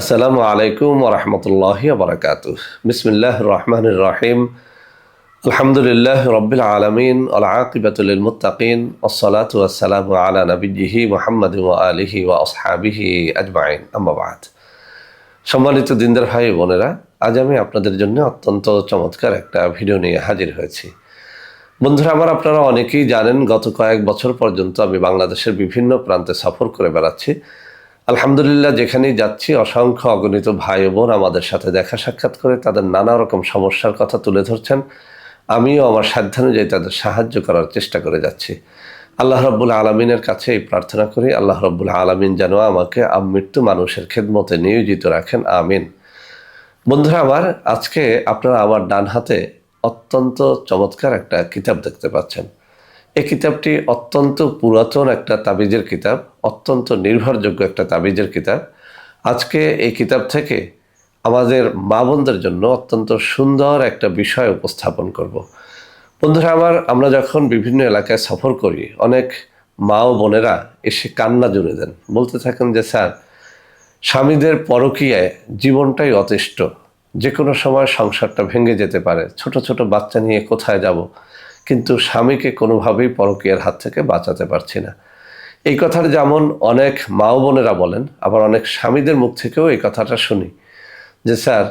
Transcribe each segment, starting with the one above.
আসসালামু আলাইকুম ওরহমতুল্লাহ বারকাত বিসমিল্লাহ রহমান রাহিম। আলহামদুলিল্লাহ রবিল আলমিন আলাকিবাতুল মুতাকিন ওসলাত আলা নবীজিহি মোহাম্মদ আলিহি ওয়া আসহাবিহি আজমাইন। আম্মাবাদ সম্মানিত দিনদার ভাই বোনেরা, আজ আমি আপনাদের জন্য অত্যন্ত চমৎকার একটা ভিডিও নিয়ে হাজির হয়েছি। বন্ধুরা, আমার আপনারা অনেকেই জানেন, গত কয়েক বছর পর্যন্ত আমি বাংলাদেশের বিভিন্ন প্রান্তে সফর করে বেড়াচ্ছি। আলহামদুলিল্লাহ, যেখানেই যাচ্ছি, অসংখ্য অগণিত ভাই বোন আমাদের সাথে দেখা সাক্ষাৎ করে তাদের নানা রকম সমস্যার কথা তুলে ধরছেন। আমিও আমার সাধ্যানুযায়ী তাদের সাহায্য করার চেষ্টা করে যাচ্ছি। আল্লাহ রব্বুল আলমিনের কাছে এই প্রার্থনা করি, আল্লাহ রব্বুল আলমিন যেন আমাকে মৃত্যু মানুষের খেদমতে নিয়োজিত রাখেন, আমিন। বন্ধুরা, আমার আজকে আপনারা আমার ডান হাতে অত্যন্ত চমৎকার একটা কিতাব দেখতে পাচ্ছেন। এই কিতাবটি অত্যন্ত পুরাতন একটা তাবিজের কিতাব, অত্যন্ত নির্ভরযোগ্য একটা তাবিজের কিতাব। আজকে এই কিতাব থেকে আমাদের মা বোনদের জন্য অত্যন্ত সুন্দর একটা বিষয় উপস্থাপন করব। বন্ধুরা, আমার, আমরা যখন বিভিন্ন এলাকায় সফর করি, অনেক মা ও বোনেরা এসে কান্না জুড়ে দেন। বলতে থাকেন যে, স্যার, স্বামীদের পরকীয়ায় জীবনটাই অতিষ্ঠ। যে কোনো সময় সংসারটা ভেঙে যেতে পারে। ছোট ছোট বাচ্চা নিয়ে কোথায় যাব? কিন্তু স্বামীকে কোনোভাবেই পরকীয়ার হাত থেকে বাঁচাতে পারছি না। এই কথাটা যেমন অনেক মা বোনেরা বলেন, আবার অনেক স্বামীদের মুখ থেকেও এই কথাটা শুনি যে, স্যার,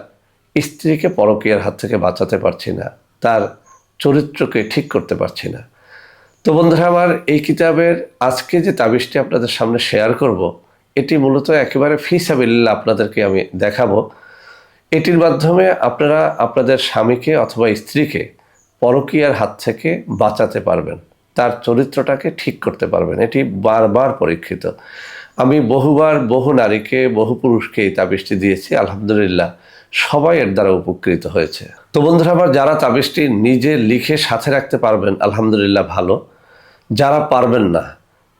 স্ত্রীকে পরকীয়ার হাত থেকে বাঁচাতে পারছি না, তার চরিত্রকে ঠিক করতে পারছি না। তো বন্ধুরা, আমার এই কিতাবের আজকে যে তাবিজটি আপনাদের সামনে শেয়ার করব, এটি মূলত একেবারে ফিসাবিল্লা আপনাদেরকে আমি দেখাবো। এটির মাধ্যমে আপনারা আপনাদের স্বামীকে অথবা স্ত্রীকে পরকীয়ার হাত থেকে বাঁচাতে পারবেন। তার চরিত্রটাকে ঠিক করতে পারবেন। এটি বারবার পরীক্ষিত। আমি বহুবার বহু নারীকে, বহু পুরুষকে এই তাবিষ্টি দিয়েছি, আলহামদুলিল্লাহ। সবাই এর দ্বারা উপকৃত হয়েছে। তো বন্ধুরা, আবার যারা তাবিষ্টি নিজে লিখে সাথে রাখতে পারবেন, আলহামদুলিল্লাহ ভালো। যারা পারবেন না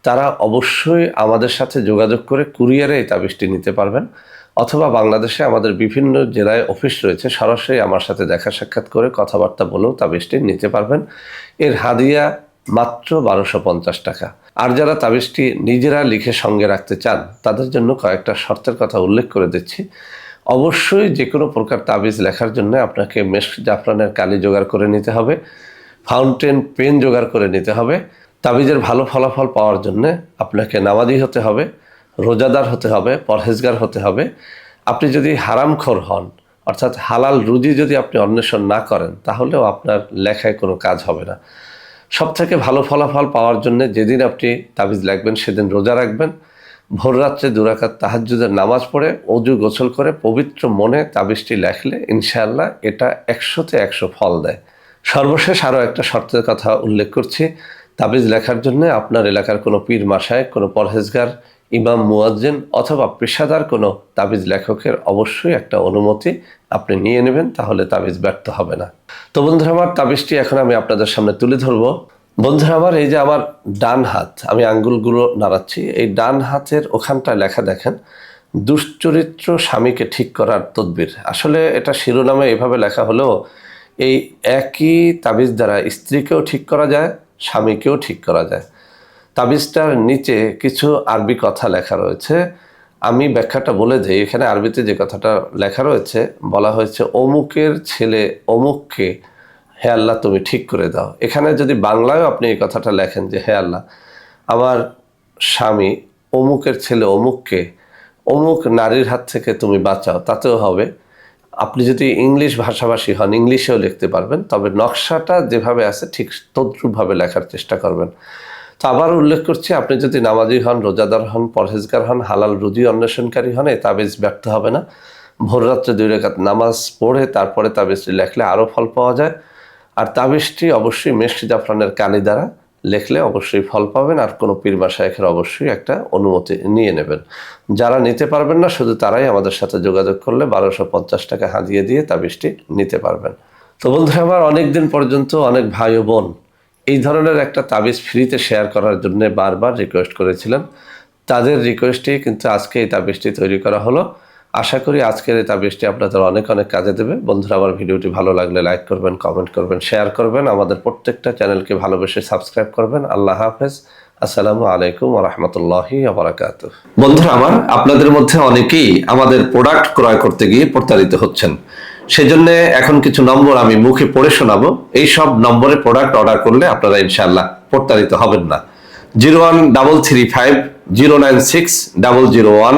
তারা অবশ্যই আমাদের সাথে যোগাযোগ করে কুরিয়ারে এই তাবিজটি নিতে পারবেন, অথবা বাংলাদেশে আমাদের বিভিন্ন জেলায় অফিস রয়েছে, সরাসরি আমার সাথে দেখা সাক্ষাৎ করে কথাবার্তা বলেও তাবিজটি নিতে পারবেন। এর হাদিয়া মাত্র বারোশো পঞ্চাশ টাকা। আর যারা তাবিজটি নিজেরা লিখে সঙ্গে রাখতে চান, তাদের জন্য কয়েকটা শর্তের কথা উল্লেখ করে দিচ্ছি। অবশ্যই যে কোনো প্রকার তাবিজ লেখার জন্য আপনাকে মেশ জাফরানের কালি জোগাড় করে নিতে হবে, ফাউন্টেন পেন জোগাড় করে নিতে হবে। তাবিজের ভালো ফলাফল পাওয়ার জন্য আপনাকে নামাজি হতে হবে, রোজাদার হতে হবে, পরহেজগার হতে হবে। আপনি যদি হারামখোর হন, অর্থাৎ হালাল রুজি যদি আপনি অন্বেষণ না করেন, তাহলেও আপনার লেখায় কোনো কাজ হবে না। সব থেকে ভালো ফলাফল পাওয়ার জন্য যেদিন আপনি তাবিজ লাগবেন, সেদিন রোজা রাখবেন। ভোর রাত্রে দুরাকাত তাহাজুদের নামাজ পড়ে, অজু গোসল করে, পবিত্র মনে তাবিজটি লেখলে ইনশাআল্লাহ এটা একশোতে একশো ফল দেয়। সর্বশেষ আরও একটা শর্তের কথা উল্লেখ করছি তাবিজ লেখার জন্য আপনার এলাকার কোনো পীর মাসায়, কোনো পরহেজগার, ইমাম, মুয়াজ্জিন অথবা পেশাদার কোনো তাবিজ লেখকের অবশ্যই একটা অনুমতি আপনি নিয়ে নেবেন, তাহলে তাবিজ ব্যর্থ হবে না। তো বন্ধুরা আমার তাবিজটি এখন আমি আপনাদের সামনে তুলে ধরবো। বন্ধুরা আমার, এই যে আমার ডান হাত, আমি আঙ্গুলগুলো নাড়াচ্ছি, এই ডান হাতের ওখানটায় লেখা দেখেন, দুশ্চরিত্র স্বামীকে ঠিক করার তদবির। আসলে এটা শিরোনামে এভাবে লেখা হলেও এই একই তাবিজ দ্বারা স্ত্রীকেও ঠিক করা যায় স্বামীকেও ঠিক করা যায়। তাবিজটার নিচে কিছু আরবি কথা লেখা রয়েছে। আমি ব্যাখ্যাটা বলে দিই, এখানে আরবিতে যে কথাটা লেখা রয়েছে, বলা হয়েছে, অমুকের ছেলে অমুককে, হে আল্লাহ, তুমি ঠিক করে দাও। এখানে যদি বাংলায়ও আপনি এই কথাটা লেখেন যে, হে আল্লাহ, আমার স্বামী অমুকের ছেলে অমুককে, অমুক নারীর হাত থেকে তুমি বাঁচাও, তাতেও হবে। আপনি যদি ইংলিশ ভাষাভাষী হন, ইংলিশেও লিখতে পারবেন, তবে নকশাটা যেভাবে আছে ঠিক তদ্রুপভাবে লেখার চেষ্টা করবেন। তো আবার উল্লেখ করছি, আপনি যদি নামাজি হন, রোজাদার হন, পরহেজগার হন, হালাল রুজি অন্বেষণকারী হন এই তাবিজ ব্যর্থ হবে না। ভোররাত্রে দুই রেখাত নামাজ পড়ে তারপরে তাবিজটি লেখলে আরও ফল পাওয়া যায়। আর তাবিজটি অবশ্যই মেশকি জাফরানের কালি দ্বারা লেখলে অবশ্যই ফল পাবেন আর কোনো পীর শায়েখের অবশ্যই একটা অনুমতি নিয়ে নেবেন। যারা নিতে পারবেন না, শুধু তারাই আমাদের সাথে যোগাযোগ করলে বারোশো পঞ্চাশ টাকা হাজিয়ে দিয়ে তাবিজটি নিতে পারবেন। তো বন্ধুরা, আমার অনেক দিন পর্যন্ত অনেক ভাই ও বোন এই ধরনের একটা তাবিজ ফ্রিতে শেয়ার করার জন্য বারবার রিকোয়েস্ট করেছিলেন। তাদের রিকোয়েস্টে কিন্তু আজকে এই তাবিজটি তৈরি করা হলো। আশা করি আজকের এই তাবিজটি আপনাদের অনেক অনেক কাজে দেবে। বন্ধুরা, আমার ভিডিওটি ভালো লাগলে লাইক করবেন, কমেন্ট করবেন, শেয়ার করবেন। আমাদের প্রত্যেকটা চ্যানেলকে ভালোবেসে সাবস্ক্রাইব করবেন। আল্লাহ হাফেজ। আসসালামু আলাইকুম রহমতুল্লাহি আবরাকাত বন্ধুরা, আমার আপনাদের মধ্যে অনেকেই আমাদের প্রোডাক্ট ক্রয় করতে গিয়ে প্রতারিত হচ্ছেন। সেজন্য এখন কিছু নম্বর আমি মুখে পড়ে শোনাবো। এই সব নম্বরে প্রোডাক্ট অর্ডার করলে আপনারা ইনশাআল্লাহ প্রতারিত হবেন না। Zero one double three five zero nine six double zero one